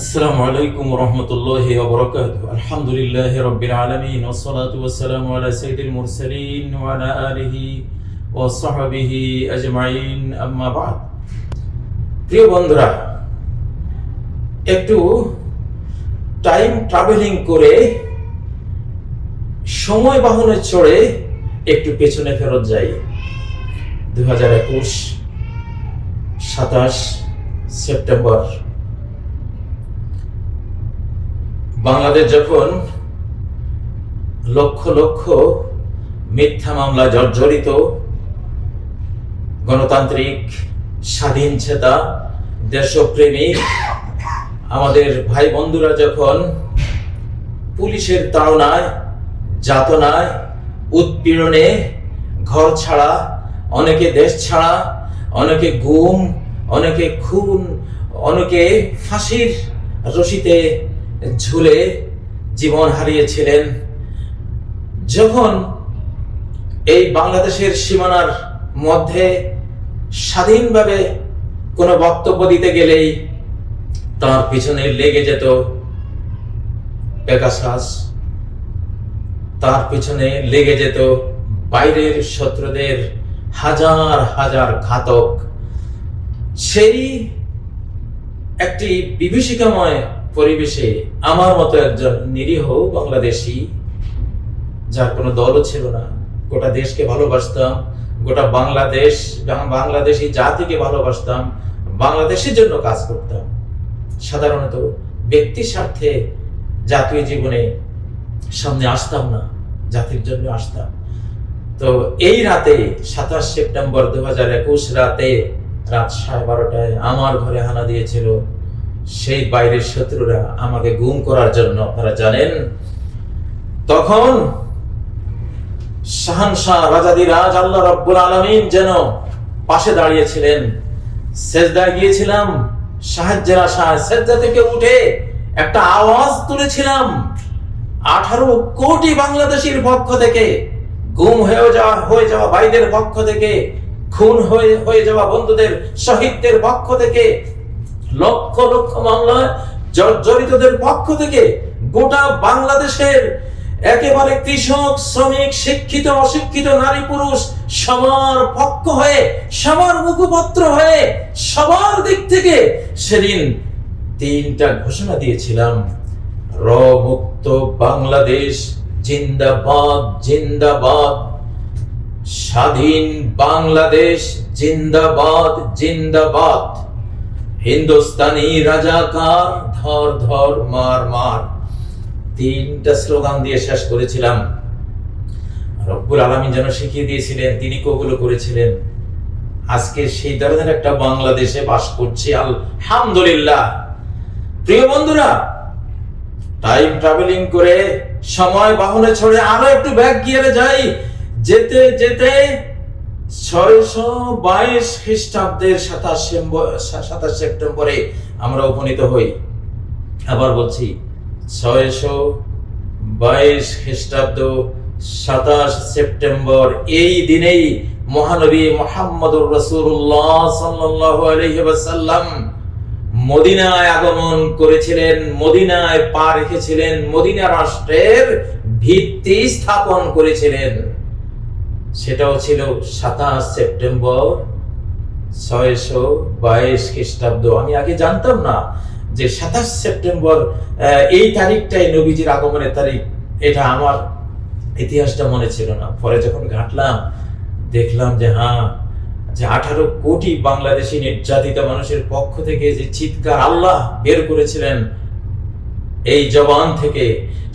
আসসালামু আলাইকুম রহমতুল্লাহ বরকাত আলহামদুলিল্লাহ রবিল আলমিন ওসলাত ওসালাম আলা সঈদুল মুরসালিন ওয়ালা আলিহি ও সাহাবিহি আজমাইন। আম্মা বাদ। প্রিয় বন্ধুরা, একটু টাইম ট্রাভেলিং করে সময় বাহনে চড়ে একটু পেছনে ফেরত যাই। দু হাজার একুশ সাতাশ সেপ্টেম্বর বাংলাদেশ যখন লক্ষ লক্ষ মিথ্যা মামলা জর্জরিত, গণতান্ত্রিক স্বাধীন চেতা দেশপ্রেমিক আমাদের ভাই বন্ধুরা যখন পুলিশের তাড়নায়, যাতনায়, উৎপীড়নে ঘর ছাড়া, অনেকে দেশ ছাড়া, অনেকে গুম, অনেকে খুন, অনেকে ফাঁসির রশিতে ঝুলে জীবন হারিয়েছিলেন। যখন এই বাংলাদেশের সীমানার মধ্যে স্বাধীনভাবে কোনো বক্তব্য দিতে গেলেই তার পিছনে লেগে যেত পেগাসাস। তার পিছনে লেগে যেত বাইরের শত্রুদের হাজার হাজার ঘাতক। সেই একটি বিভীষিকাময় পরিবেশে আমার মতো একজন নিরীহ বাংলাদেশি, যার কোনো দলও ছিল না, গোটা দেশকে ভালোবাসতাম, গোটা বাংলাদেশ বাংলাদেশি জাতিকে ভালোবাসতাম, বাংলাদেশের জন্য কাজ করতাম। সাধারণত ব্যক্তি স্বার্থে জাতীয় জীবনে সামনে আসতাম না, জাতির জন্য আসতাম। তো এই রাতে সাতাশ সেপ্টেম্বর দু হাজার একুশ রাতে রাত সাড়ে বারোটায় আমার ঘরে হানা দিয়েছিল সেই বাইরের শত্রুরা আমাকে গুম করার জন্য, আপনারা জানেন? তখন শাহানশাহ আল্লাহ রব্বুল আলমিন যেন পাশে দাঁড়িয়েছিলেন। সেজদায় গিয়েছিলাম, সাহায্যের আশায়। থেকে উঠে একটা আওয়াজ তুলেছিলাম, আঠারো কোটি বাংলাদেশির পক্ষ থেকে, গুম হয়ে যাওয়া হয়ে যাওয়া ভাইদের পক্ষ থেকে, খুন হয়ে হয়ে যাওয়া বন্ধুদের, শহীদদের পক্ষ থেকে লক্ষ লক্ষ মামলায় জর্জরিতদের পক্ষ থেকে গোটা বাংলাদেশের একেবারে কৃষক, শ্রমিক, শিক্ষিত, অশিক্ষিত নারী পুরুষ সবার পক্ষ হয়ে, সবার মুখপত্র হয়ে, সবার দিক থেকে সেদিন তিনটা ঘোষণা দিয়েছিলাম। র মুক্ত বাংলাদেশ জিন্দাবাদ জিন্দাবাদ। স্বাধীন বাংলাদেশ জিন্দাবাদ জিন্দাবাদ। হিন্দুস্তানি রাজাকার ধর ধর মার মার। তিনটা স্লোগান দিয়ে শেষ করেছিলাম। রব্বুল আলমী যেন শিখিয়ে দিয়েছিলেন, তিনি কগুলো করেছিলেন। আজকে সেই ধরনের একটা বাংলাদেশে বাস করছি, আলহামদুলিল্লাহ। প্রিয় বন্ধুরা টাইম ট্রাভেলিং করে সময় বাহনে ছড়ে আরও একটু ব্যাগ গিয়ে যাই। যেতে যেতে ছয়শো বাইশ খ্রিস্টাব্দের সাতাশ সাতাশ সেপ্টেম্বরে আমরা উপনীত হই। আবার বলছি, ছয়শো বাইশ খ্রিস্টাব্দ সাতাশ সেপ্টেম্বর এই দিনেই মহানবী মোহাম্মদুর রসুল্লাহ সাল্লাহ আলহিবাসাল্লাম মদিনায় আগমন করেছিলেন, মদিনায় পা রেখেছিলেন মদিনা রাষ্ট্রের ভিত্তি স্থাপন করেছিলেন। সেটাও ছিল সাতাশ সেপ্টেম্বর ছয়শো বাইশ খ্রিস্টাব্দ। আমি আগে জানতাম না যে সাতাশ সেপ্টেম্বর এই তারিখটাই নবীজির আগমনের তারিখ। এটা আমার ইতিহাসটা মনে ছিল না। পরে যখন ঘাটলাম, দেখলাম যে হ্যাঁ যে আঠারো কোটি বাংলাদেশি নির্যাতিত মানুষের পক্ষ থেকে যে চিৎকার আল্লাহ বের করেছিলেন, এই জবান থেকে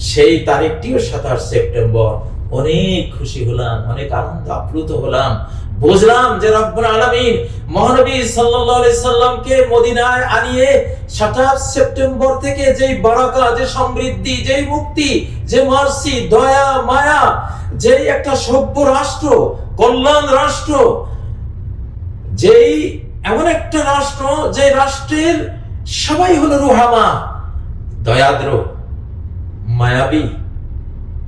সেই তারিখটিও সাতাশ সেপ্টেম্বর। অনেক খুশি হলাম, অনেক আনন্দ আপ্লুত হলাম। বুঝলাম যে রব্বুল আলামিন মহানবী সাল্লাল্লাহু সাল্লামকে মদিনায় আনিয়ে 27 সেপ্টেম্বর থেকে যেই বারাকা, যে সমৃদ্ধি, যেই মুক্তি, যে মার্সি, দয়া, মায়া, যেই একটা সভ্য রাষ্ট্র, কল্যাণ রাষ্ট্র, যেই এমন একটা রাষ্ট্র যে রাষ্ট্রের সবাই হলো রুহামা, দয়াদ্র, মায়াবী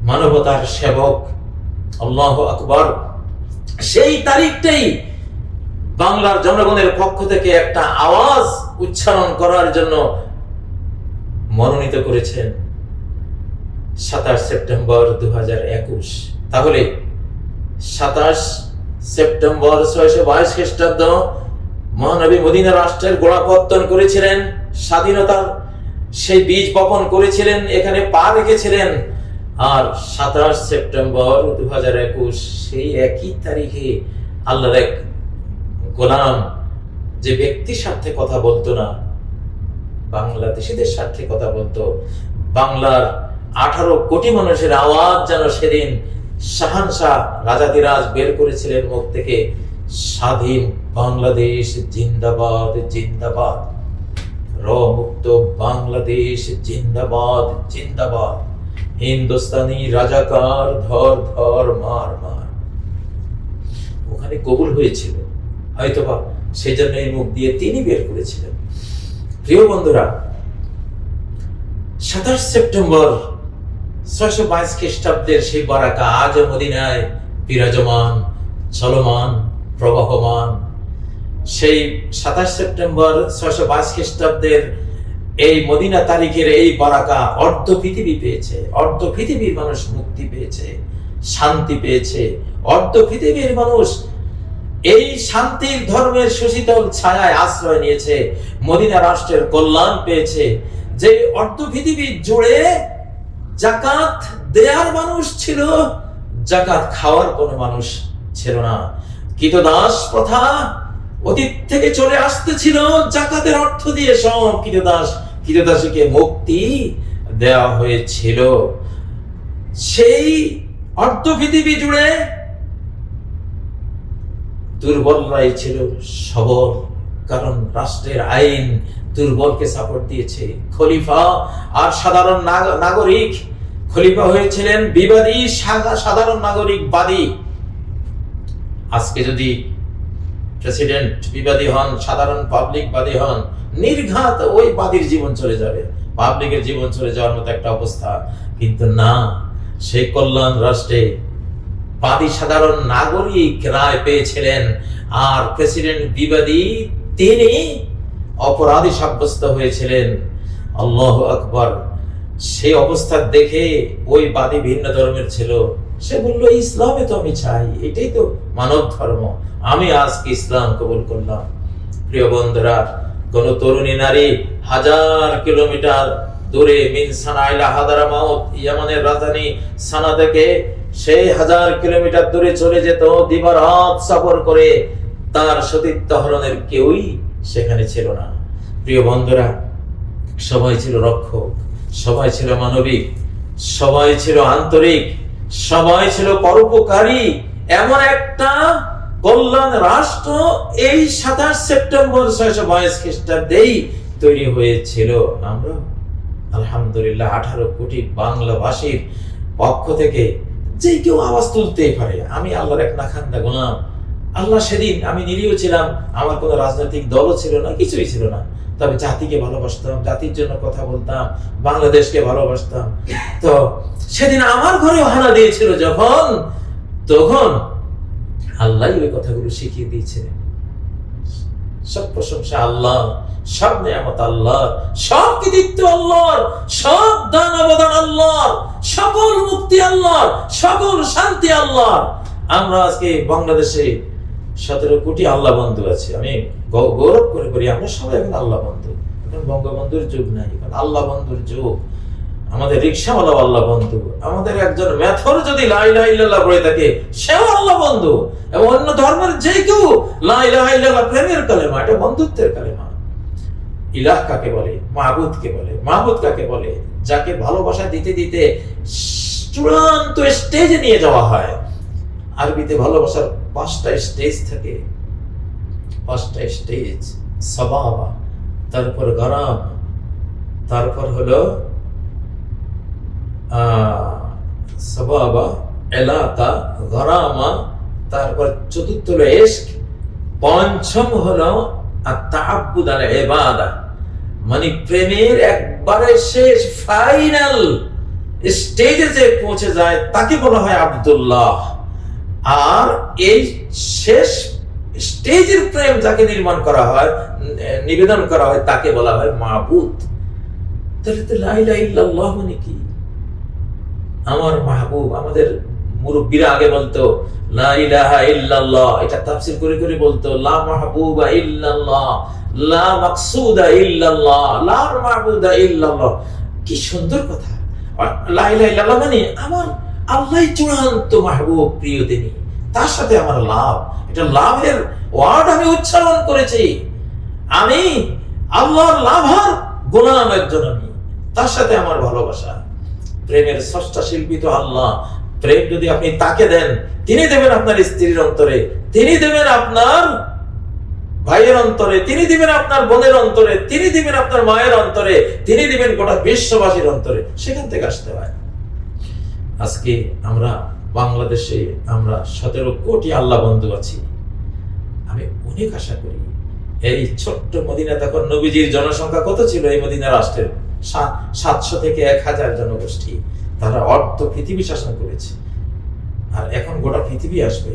মানবতার সেবক, আল্লাহ আকবর। সেই তারিখটাই বাংলার জনগণের পক্ষ থেকে একটা আওয়াজ উচ্চারণ করার জন্য মনোনীত করেছেন সাতাশ সেপ্টেম্বর দু তাহলে সাতাশ সেপ্টেম্বর ছয়শো বাইশ খ্রিস্টাব্দ মহানবী মদিনা রাষ্ট্রের গোড়াপত্তন করেছিলেন, স্বাধীনতার সেই বীজ বপন করেছিলেন, এখানে পা রেখেছিলেন আর সাতাশ সেপ্টেম্বর দু হাজার একুশ, সেই একই তারিখে আল্লাহর এক গোলাম যে ব্যক্তির স্বার্থে কথা বলতো না, বাংলাদেশিদের স্বার্থে কথা বলতো, বাংলার আঠারো কোটি মানুষের আওয়াজ যেন সেদিন শাহানশাহ রাজাদিরাজ বের করেছিলেন মুখ থেকে, স্বাধীন বাংলাদেশ জিন্দাবাদ জিন্দাবাদ। র মুক্ত বাংলাদেশ জিন্দাবাদ জিন্দাবাদ। হিন্দুস্তানি রাজাকার ধর ধর মার মার। ওখানে কবুল হয়েছিল। হয়তোবা সেই জন্য এই মুখ দিয়ে তিনি বের করেছিলেন। প্রিয় বন্ধুরা, সাতাশ সেপ্টেম্বর ছয়শো বাইশ খ্রিস্টাব্দের সেই বারাকা আজ মদিনায় বিরাজমান, চলমান, প্রবাহমান। সেই সাতাশ সেপ্টেম্বর ছয়শো বাইশ খ্রিস্টাব্দের এই মদিনা তারিখের এই বারাকা অর্ধ পৃথিবী পেয়েছে, অর্ধ পৃথিবীর মানুষ মুক্তি পেয়েছে, শান্তি পেয়েছে। অর্ধ পৃথিবীর মানুষ এই শান্তির ধর্মের সুশীতল ছায়ায় আশ্রয় নিয়েছে, মদিনা রাষ্ট্রের কল্যাণ পেয়েছে। যে অর্ধ পৃথিবী জুড়ে জাকাত দেয়ার মানুষ ছিল, জাকাত খাওয়ার কোনো মানুষ ছিল না। কীতদাস প্রথা অতীত থেকে চলে আসতেছিল, জাকাতের অর্থ দিয়ে সব কীতদাস কীতদাসীকে মুক্তি দেওয়া হয়েছিল। সেই অর্ধ পৃথিবী জুড়ে দুর্বলরাই ছিল সবল, কারণ রাষ্ট্রের আইন দুর্বলকে সাপোর্ট দিয়েছে। খলিফা আর সাধারণ নাগ- নাগরিক খলিফা হয়েছিলেন বিবাদী সাধারণ নাগরিক বাদী। আজকে যদি প্রেসিডেন্ট বিবাদী হন, সাধারণ পাবলিক বাদী হন, নির্ঘাত ওই বাদীর জীবন চলে যাবে। পাবলিকের জীবন চলে যাওয়ার মতো একটা অবস্থা। কিন্তু না সেই কল্যাণ রাষ্ট্রে বাদী সাধারণ নাগরিক রায় পেয়েছিলেন, আর প্রেসিডেন্ট বিবাদী তিনি অপরাধী সাব্যস্ত হয়েছিলেন। আল্লাহ আকবর। সেই অবস্থা দেখে ওই বাদী ভিন্ন ধর্মের ছিল। সে বলল, ইসলামে তো আমি চাই, এটাই তো মানব ধর্ম। আমি আজকে ইসলাম কবুল করলাম। প্রিয় বন্ধুরা কোন তরুণী নারী হাজার কিলোমিটার দূরে মিন ইয়ামানের রাজধানী সানা থেকে হাজার কিলোমিটার দূরে চলে যেত দিবারাত সফর করে তার সতীত্ব হরণের কেউই সেখানে ছিল না। প্রিয় বন্ধুরা সবাই ছিল রক্ষক সবাই ছিল মানবিক সবাই ছিল আন্তরিক সবাই ছিল পরোপকারী। এমন একটা কল্যাণ রাষ্ট্র এই সাতাশ সেপ্টেম্বর ছয়শো বাইশ খ্রিস্টাব্দেই তৈরি হয়েছিল। আমরা আলহামদুলিল্লাহ আঠারো কোটি বাংলাভাষীর পক্ষ থেকে যে কেউ আওয়াজ তুলতেই পারে। আমি আল্লাহর এক নাখান্দা গোলাম। আল্লাহ সেদিন আমি নিরীহ ছিলাম। আমার কোনো রাজনৈতিক দলও ছিল না, কিছুই ছিল না। তবে জাতিকে ভালোবাসতাম, জাতির জন্য কথা বলতাম, বাংলাদেশকে ভালোবাসতাম। তো সেদিন আমার ঘরে হানা দিয়েছিল যখন, তখন আল্লাহ ওই কথাগুলো শিখিয়ে দিয়েছিলেন সব প্রশংসা আল্লাহ, সব নিয়ামত আল্লাহ, সব কৃতিত্ব আল্লাহর, সব দান অবদান আল্লাহর, সকল মুক্তি আল্লাহর, সকল শান্তি আল্লাহর। আমরা আজকে বাংলাদেশে সতেরো কোটি আল্লাহ বন্ধু আছে। আমি গৌরব করে করি আমরা সবাই এখন আল্লাহ বন্ধু। এখন বঙ্গবন্ধুর যুগ নাই, এখন আল্লাহ বন্ধুর যুগ। আমাদের রিক্সাওয়ালা আল্লাহ বন্ধু। আমাদের একজন মেথর যদি লাই লাই ইল্লাল্লাহ পড়ে থাকে, সেও আল্লাহ বন্ধু। এবং অন্য ধর্মের যে কেউ লাই লাই ইল্লাল্লাহ প্রেমের কালেমা, এটা বন্ধুত্বের কালেমা। ইলাহ কাকে বলে? মাহবুদ কে বলে। মাহবুদ কাকে বলে? যাকে ভালোবাসা দিতে দিতে চূড়ান্ত স্টেজে নিয়ে যাওয়া হয়। আরবিতে ভালোবাসার পাঁচটা স্টেজ থাকে। পাঁচটা স্টেজ, সবাবা, তারপর গরম, তারপর হলো সবাবা, এলাকা, গরামা, তারপর চতুর্থ হলো এস্ক পঞ্চম হলো আত্মাবুদ আল ইবাদা মানে প্রেমের একবারে শেষ, ফাইনাল স্টেজে যে পৌঁছে যায়, তাকে বলা হয় আব্দুল্লাহ। আর এই শেষ স্টেজের প্রেম যাকে নির্মাণ করা হয় নিবেদন করা হয়, তাকে বলা হয় মাহবুদ। তাহলে তো মানে কি? আমার মাহবুব, আমাদের মুরব্বীরা আগে বলতো ইল্লাল্লাহ। এটা করে করে বলতো, লা ইল্লাল্লাহ, লা মাকসুদা ইল্লাল্লাহ, লা মাহবুদা ইল্লাল্লাহ। কি সুন্দর কথা। আর লা ইলাহা ইল্লাল্লাহ মানে আমার আল্লাহ চূড়ান্ত মাহবুব, প্রিয় তিনি। তার সাথে আমার লাভ। এটা লাভের ওয়ার্ড আমি উচ্চারণ করেছি। আমি আল্লাহর লাভার গোলাম একজন আমি। তার সাথে আমার ভালোবাসা। প্রেমের ষষ্ঠা শিল্পী তো আল্লাহ। প্রেম যদি আপনি তাকে দেন, তিনি দেবেন আপনার স্ত্রীর অন্তরে, তিনি দেবেন আপনার ভাইয়ের অন্তরে, তিনি দিবেন আপনার বোনের অন্তরে, তিনি দিবেন আপনার মায়ের অন্তরে, তিনি দিবেন গোটা বিশ্ববাসীর অন্তরে। সেখান থেকে আসতে হয়। আজকে আমরা বাংলাদেশে আমরা সতেরো কোটি আল্লাহ বন্ধু আছি। আমি অনেক আশা করি এই ছোট্ট মদিনা তখন নবীজির জনসংখ্যা কত ছিল? এই মদিনা রাষ্ট্রের সাতশো থেকে এক হাজার জনগোষ্ঠী। তারা অর্থ পৃথিবী শাসন করেছে। আর এখন গোটা পৃথিবী আসবে।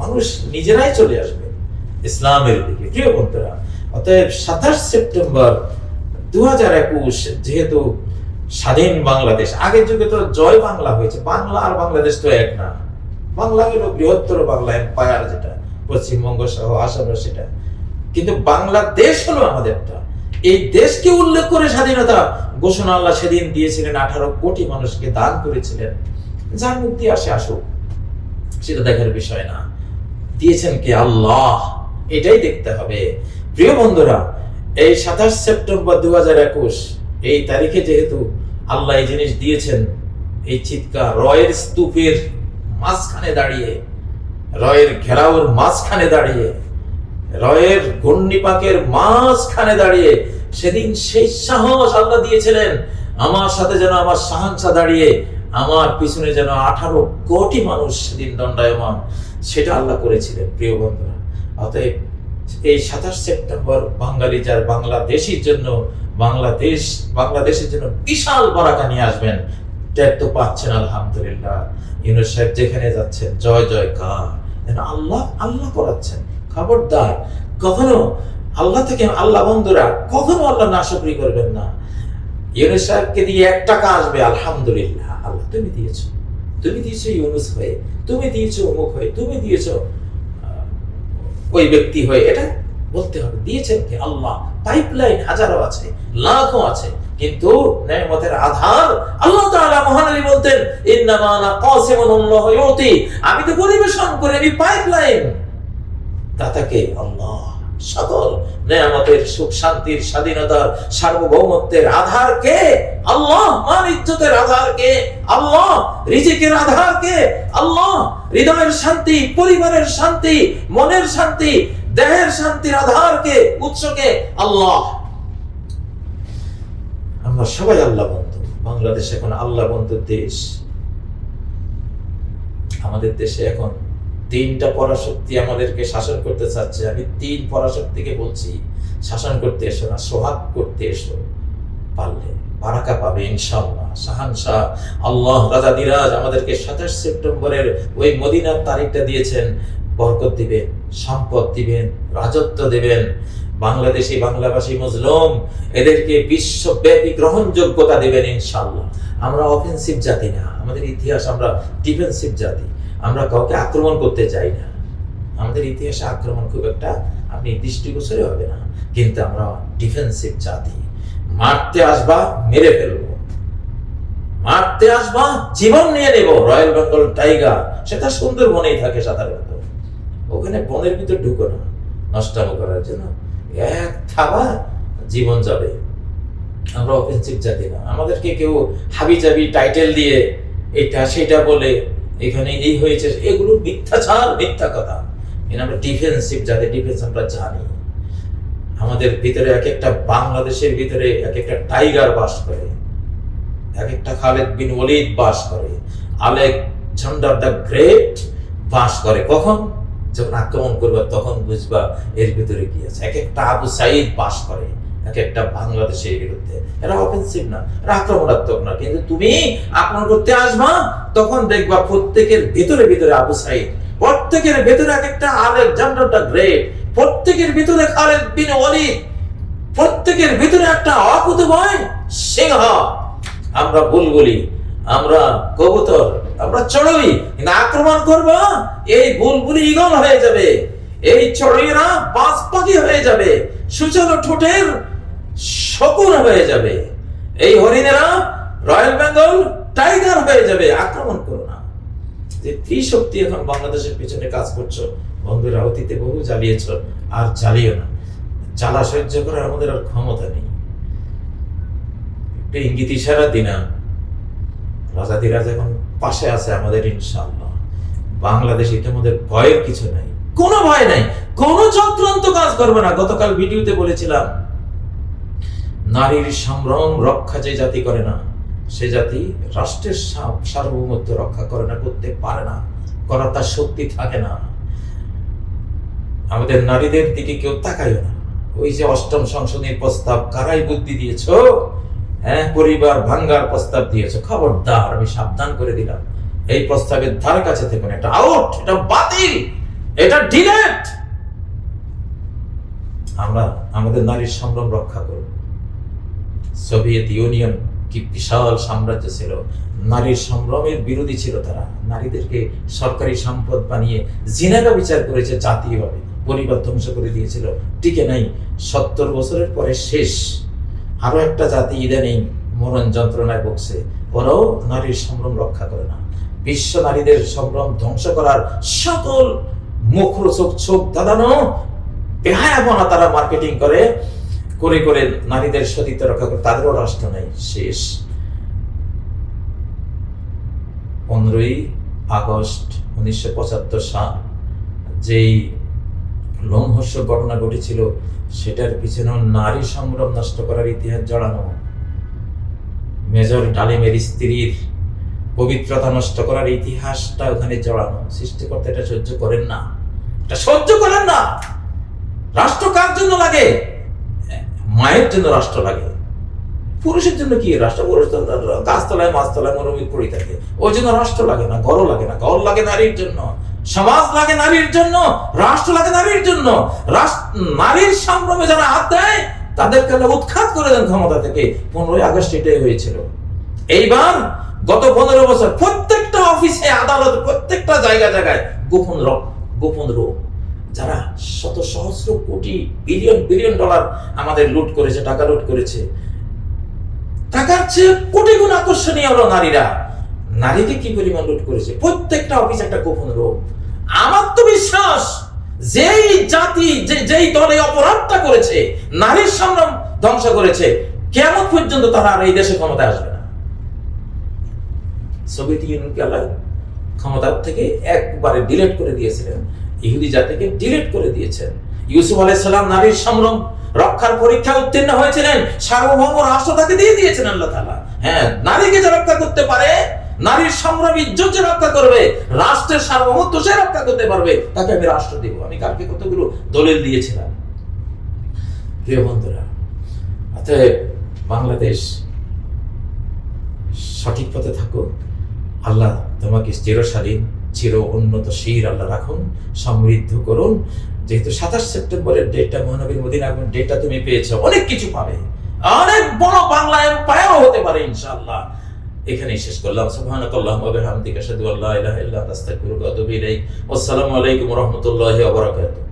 মানুষ নিজেরাই চলে আসবে ইসলামের দিকে। প্রিয় বন্ধুরা, অতএব সাতাশ সেপ্টেম্বর দু হাজার একুশ যেহেতু স্বাধীন বাংলাদেশ। আগের যুগে তো জয় বাংলা হয়েছে। বাংলা আর বাংলাদেশ তো এক না। বাংলা হলো বৃহত্তর বাংলা এম্পায়ার যেটা, পশ্চিমবঙ্গ সহ আসামের সেটা। কিন্তু বাংলাদেশ হলো আমাদেরটা। এই দেশকে উল্লেখ করে স্বাধীনতা ঘোষণা আল্লাহ সেদিন দিয়েছিলেন, আঠারো কোটি মানুষকে দান করেছিলেন। যার মুক্তি আসে আসুক, সেটা দেখার বিষয় না। দিয়েছেন কে? আল্লাহ। এটাই দেখতে হবে। প্রিয় বন্ধুরা, এই সাতাশ সেপ্টেম্বর দু হাজার একুশ, এই তারিখে যেহেতু আল্লাহ এই জিনিস দিয়েছেন এই চিৎকার, রয়ের স্তূপের মাঝখানে দাঁড়িয়ে, রয়ের ঘেরাওর মাঝখানে দাঁড়িয়ে, রয়ের ঘূর্ণিপাকের মাঝখানে দাঁড়িয়ে, সেদিন সেই সাহস আল্লাহ দিয়েছিলেন, আমার সাথে যেন আমার সাহাংসা দাঁড়িয়ে, আমার পিছনে যেন আঠারো কোটি মানুষ সেদিন দণ্ডায়মান, সেটা আল্লাহ করেছিলেন, প্রিয় বন্ধুরা। অতএব এই সাতাশ সেপ্টেম্বর বাঙালি যার বাংলাদেশের জন্য বাংলাদেশ, বাংলাদেশের জন্য বিশাল বরাকা নিয়ে আসবেন। টের তো পাচ্ছেন, আলহামদুলিল্লাহ। ইউনুস সাহেব যেখানে যাচ্ছেন, জয় জয় কার? আল্লাহ আল্লাহ করাচ্ছেন। খবরদার, কখনো আল্লাহ থেকে আল্লাহ বন্ধুরা কখনো আল্লাহ নাশকরি করবেন না। ইউনুস সাহেবকে দিয়ে এক টাকা আসবে, আলহামদুলিল্লাহ। আল্লাহ, তুমি দিয়েছ। তুমি দিয়েছ ইউনুস হয়ে, তুমি দিয়েছ অমুক হয়ে, তুমি দিয়েছ ওই ব্যক্তি হয়ে। এটা বলতে হবে, দিয়েছেন কি? আল্লাহ। পাইপলাইন হাজারো আছে লাখও আছে, কিন্তু নেমতের আধার আল্লাহ তাআলা মহানবী বলতেন, ইন্নামা আনা কাসিমুন আল্লাহ ইউতি। আমি তো পরিবেশন করে আমি পাইপলাইন দাতাকে আল্লাহ, সকল নেয়ামতের সুখ শান্তির স্বাধীনতার সার্বভৌমত্বের আধার কে আল্লাহ, মান ইজ্জতের আধার কে আল্লাহ, রিজিকের আধার কে আল্লাহ, হৃদয়ের শান্তি, পরিবারের শান্তি, মনের শান্তি দেহের শান্তির আধার কে উৎস কে আল্লাহ। আমরা সবাই আল্লাহ বন্ধু। বাংলাদেশ এখন আল্লাহ বন্ধুর দেশ। আমাদের দেশে এখন তিনটা পরাশক্তি আমাদেরকে শাসন করতে চাচ্ছে। আমি তিন পরাশক্তিকে বলছি, শাসন করতে এসো না, সোহাগ করতে এসো পারলে। বারাকা পাবে, ইনশাআল্লাহ। শাহানশাহ আল্লাহ রাজা দিরাজ আমাদেরকে সাতাশ সেপ্টেম্বরের ওই মদিনার তারিখটা দিয়েছেন। বরকত দিবেন, সম্পদ দিবেন, রাজত্ব দেবেন। বাংলাদেশি, বাংলাভাষী মজলুম এদেরকে বিশ্বব্যাপী গ্রহণযোগ্যতা দেবেন, ইনশাআল্লাহ। আমরা অফেন্সিভ জাতি না, আমাদের ইতিহাস আমরা ডিফেন্সিভ জাতি। আমরা কাউকে আক্রমণ করতে চাই না। আমাদের ইতিহাসে আক্রমণ খুব একটা, আপনি দৃষ্টিগোচরে হবে না। কিন্তু আমরা ডিফেন্সিভ জাতি। মারতে আসবা, মেরে ফেলব। মারতে আসবা, জীবন নিয়ে নেব, রয়্যাল বেঙ্গল টাইগার। সেটা সুন্দর সুন্দরবনেই থাকে সাধারণত। ওখানে বনের ভিতরে ঢুকো না নষ্টামো করার জন্য। এক থাবা জীবন যাবে। আমরা অফেন্সিভ জাতি না। আমাদেরকে কেউ হাবি চাবি টাইটেল দিয়ে এটা সেটা বলে, এখানে এই হয়েছে, এগুলো মিথ্যাচার মিথ্যা কথা। কিন্তু আমরা ডিফেন্সিভ জাতি ডিফেন্স আমরা জানি। আমাদের ভিতরে এক একটা বাংলাদেশের ভিতরে এক একটা টাইগার বাস করে এক একটা খালেদ বিন ওলিদ বাস করে, আলেক ঝন্ডার দ্য গ্রেট বাস করে। কখন? যখন আক্রমণ করবে, তখন বুঝবা এর ভিতরে কি আছে। এক একটা আবু সাইদ বাস করে এক একটা বাংলাদেশের বিরুদ্ধে। এরা অফেন্সিভ না, এরা আক্রমণাত্মক না। কিন্তু তুমি আক্রমণ করতে আসবা, তখন দেখবা প্রত্যেকের ভিতরে ভিতরে আবু সাইদ, প্রত্যেকের ভিতরে এক একটা আলেকজান্ডার গ্রেট প্রত্যেকের ভিতরে খালেদ বিন ওয়ালিদ, প্রত্যেকের ভিতরে একটা অকুতভয় সিংহ। আমরা বুলবুলি, আমরা কবুতর, আমরা চড়ুই, কিন্তু আক্রমণ করব, এই বুলবুলি ইগল হয়ে যাবে, এই চড়ুইরা বাজ পাখি হয়ে যাবে, সুচালো ঠোঁটের শকুন হয়ে যাবে। এই হরিণেরা রয়্যাল বেঙ্গল টাইগার হয়ে যাবে, আক্রমণ করো না। যে ত্রিশক্তি এখন বাংলাদেশের পিছনে কাজ করছ। বন্ধুরা, অতীতে বহু জ্বালিয়েছ, আর জ্বালিও না। জ্বালা সহ্য করার আমাদের আর ক্ষমতা নেই। একটু ইঙ্গিত ইশারা দিনা রাজাদিরাজ এখন পাশে আছে আমাদের, ইনশাআল্লাহ। বাংলাদেশ ইতিমধ্যে ভয়ের কিছু নাই। কোনো ভয় নাই। কোনো চক্রান্ত কাজ করবে না। গতকাল ভিডিওতে বলেছিলাম, নারীর সম্ভ্রম রক্ষা যে জাতি করে না। সে জাতি রাষ্ট্রের সার্বভৌমত্ব রক্ষা করে না, করতে পারে না করার তার শক্তি থাকে না। আমাদের নারীদের দিকে কেউ তাকায় না। ওই যে অষ্টম সংশোধনীর প্রস্তাব, কারাই বুদ্ধি দিয়েছ? হ্যাঁ পরিবার ভাঙ্গার প্রস্তাব দিয়েছ। খবরদার, আমি সাবধান করে দিলাম। এই প্রস্তাবের ধার কাছে থেকে এটা আউট এটা বাতিল, এটা ডিলেট আমরা, আমাদের নারীর সম্ভ্রম রক্ষা করব। সোভিয়েত ইউনিয়ন কি বিশাল সাম্রাজ্য ছিল। নারীর সম্ভ্রমের বিরোধী ছিল তারা। নারীদেরকে সরকারি সম্পদ বানিয়ে জিনাকা বিচার করেছে জাতীয়ভাবে। পরিবার ধ্বংস করে দিয়েছিল। টিকে নাই। সত্তর বছরের পরে শেষ। আরও একটা জাতি ইদানিং মরণ যন্ত্রণায় বকছে ওরাও নারীর সম্ভ্রম রক্ষা করে না। বিশ্ব নারীদের সম্ভ্রম ধ্বংস করার সকল মুখরোচক চোখ দাদানো বেহায়াপনা তারা মার্কেটিং করে। করে করে নারীদের সতীত্ব রক্ষা করে, তাদেরও রাষ্ট্র নেই, শেষ। পনেরোই আগস্ট উনিশশো পঁচাত্তর সাল, যেই লোমহর্ষ ঘটনা ঘটেছিল, সেটার পিছনে নারী সংগ্রাম নষ্ট করার ইতিহাস জড়ানো। মেজর ডালিমের স্ত্রীর পবিত্রতা নষ্ট করার ইতিহাসটা ওখানে জড়ানো। সৃষ্টিকর্তা এটা সহ্য করেন না। এটা সহ্য করেন না! রাষ্ট্র কার জন্য লাগে? মায়ের জন্য রাষ্ট্র লাগে। পুরুষের জন্য কি রাষ্ট্র? পুরুষ গাছতলায়, মাছতলায় মরুমিত পড়ে থাকে। ওই জন্য রাষ্ট্র লাগে না ঘরও লাগে না। ঘর লাগে নারীর জন্য, সমাজ লাগে নারীর জন্য, রাষ্ট্র লাগে নারীর জন্য। নারীর সংগ্রামে যারা হাত দেয়, তাদেরকে উৎখাত করে দেন ক্ষমতা থেকে। পনেরোই আগস্ট এটাই হয়েছিল। এইবার গত পনেরো বছর প্রত্যেকটা অফিসে আদালত প্রত্যেকটা জায়গা জায়গায় গোপন গোপন রোগ যারা শত সহস্র কোটি বিলিয়ন বিলিয়ন ডলার আমাদের লুট করেছে, টাকা লুট করেছে, টাকার চেয়ে কোটি গুণ আকর্ষণীয় হলো নারীরা। নারীকে কি পরিমাণ লুট করেছে? প্রত্যেকটা অফিস একটা গোপন রোগ। আমার তো বিশ্বাস, যেই জাতি যেই দলে অপরাধটা করেছে, নারীর সংগ্রাম ধ্বংস করেছে, কেমন পর্যন্ত তারা আর এই দেশে ক্ষমতায় আসবে না। সোভিয়েত ইউনিয়নকে আল্লাহ ক্ষমতার থেকে একবারে ডিলেট করে দিয়েছিলেন। ইহুদি জাতিকে ডিলেট করে দিয়েছেন। ইউসুফ আলাইসাল্লাম নারীর সম্ভ্রম রক্ষার পরীক্ষা উত্তীর্ণ হয়েছিলেন, সার্বভৌম রাষ্ট্র তাকে দিয়ে দিয়েছেন আল্লাহ তাআলা। হ্যাঁ নারীকে যে রক্ষা করতে পারে, নারীর সম্ভ্রম ইজ্জত যে রক্ষা করবে, রাষ্ট্রের সার্বভৌমত্ব সে রক্ষা করতে পারবে, তাকে আমি রাষ্ট্র দিব। আমি কালকে কতগুলো দলিল দিয়েছিলাম? প্রিয় বন্ধুরা, অতএব বাংলাদেশ সঠিক পথে থাকো আল্লাহ তোমাকে চিরশালীন চির উন্নত শির আল্লাহ রাখুন, সমৃদ্ধ করুন। যেহেতু সাতাশ সেপ্টেম্বরের ডেটটা মহানবীর মদিনা এখন ডেটটা তুমি পেয়েছ, অনেক কিছু পাবে। অনেক বড় বাংলা এম্পায়ারও হতে পারে, ইনশাআল্লাহ। এখানেই শেষ করলাম। সুবহানাকাল্লাহুম্মা ওয়া বিহামদিকা, আশহাদু আল্লা ইলাহা ইল্লা আনতা, আস্তাগফিরুকা ওয়া আতুবু ইলাইক। আসসালামু আলাইকুম ওয়া রাহমাতুল্লাহি ওয়া বারাকাতুহু।